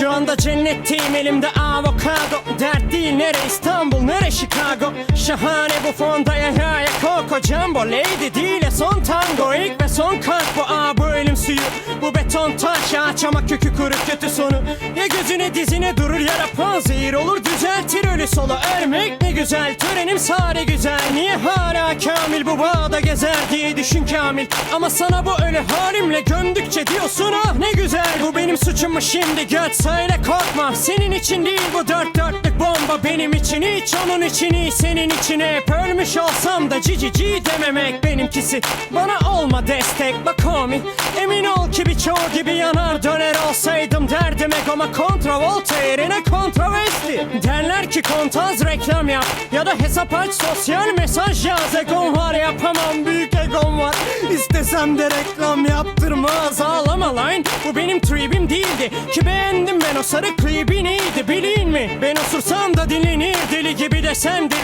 Şu anda cennetteyim elimde avokado. Dert değil nere İstanbul nere Chicago? Şahane bu fonda ya ya Coco Jumbo Lady değil ya son tango. İlk ve son kalp bu aa bu ölüm suyu. Bu beton taş ağaç ama kökü kuru kötü sonu. Ya gözüne dizine durur ya da panzehir olur düzeltir ölü solu. Ölmek ne güzel törenim sare güzel. Niye hala kamil bu bağda gezer diye düşün kamil? Ama sana bu ölü halimle gömdükçe diyorsun ah ne güzel benim suçum mu şimdi göt söyle korkma. Senin için değil bu dört dörtlük bomba. Benim için hiç onun için iyi. Senin için hep Ölmüş olsam da cici ci dememek benimkisi. Bana olma destek bak homie. Emin ol ki birçoğu gibi yanar döner olsaydım derdim egoma. Kontravolta yerine kontravesti Derler ki kontaz reklam yap ya da hesap aç sosyal mesaj yaz. Egom var yapamam büyük egom var. İstesem de reklam yaptırmaz Bu benim tribim değildi. Ki beğendim ben o sarı klibi neydi bileyim mi? Ben osursam da dinlenir. Deli gibi desem de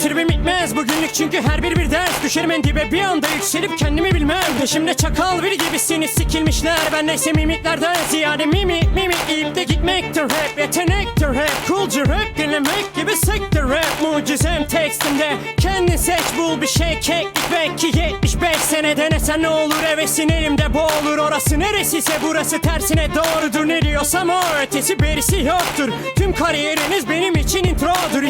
Tribim bitmez bugünlük çünkü her bir bir ders Düşerim en dibe bir anda yükselip kendimi bilmem. Peşimde çakal bir gibisiniz sikilmişler. Ben neyse mimiklerden ziyade mimi mimi İyip de gitmektir rap yetenektir rap Coolcu rap dinlemek gibi sektir rap. Mucizem tekstimde. Kendin seç bul bir şey. Keklik belki 75 sene. Denesen ne olur hevesin elimde boğulur. Orası neresiyse burası tersine doğrudur. Ne diyorsam o ötesi berisi yoktur. Tüm kariyeriniz benim için introdur